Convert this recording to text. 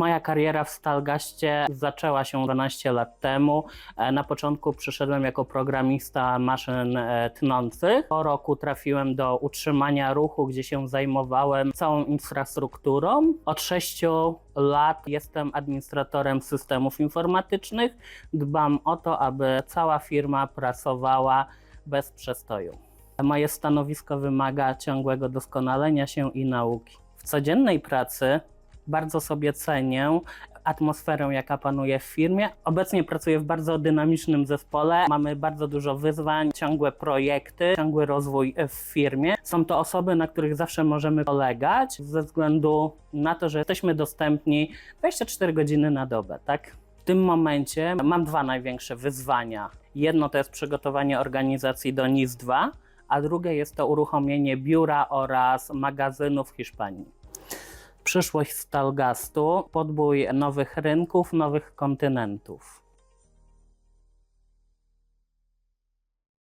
Moja kariera w Stalgaście zaczęła się 12 lat temu. E, Na początku przyszedłem jako programista maszyn e, tnących. Po roku trafiłem do utrzymania ruchu, gdzie się zajmowałem całą infrastrukturą. Od 6 lat jestem administratorem systemów informatycznych. Dbam o to, aby cała firma pracowała bez przestoju. Moje stanowisko wymaga ciągłego doskonalenia się i nauki. W codziennej pracy bardzo sobie cenię atmosferę, jaka panuje w firmie. Obecnie pracuję w bardzo dynamicznym zespole. Mamy bardzo dużo wyzwań, ciągłe projekty, ciągły rozwój w firmie. Są to osoby, na których zawsze możemy polegać, ze względu na to, że jesteśmy dostępni 24 godziny na dobę, tak? W tym momencie mam dwa największe wyzwania. Jedno to jest przygotowanie organizacji do NIS 2, a drugie jest to uruchomienie biura oraz magazynu w Hiszpanii. Przyszłość Stalgastu, podbój nowych rynków, nowych kontynentów.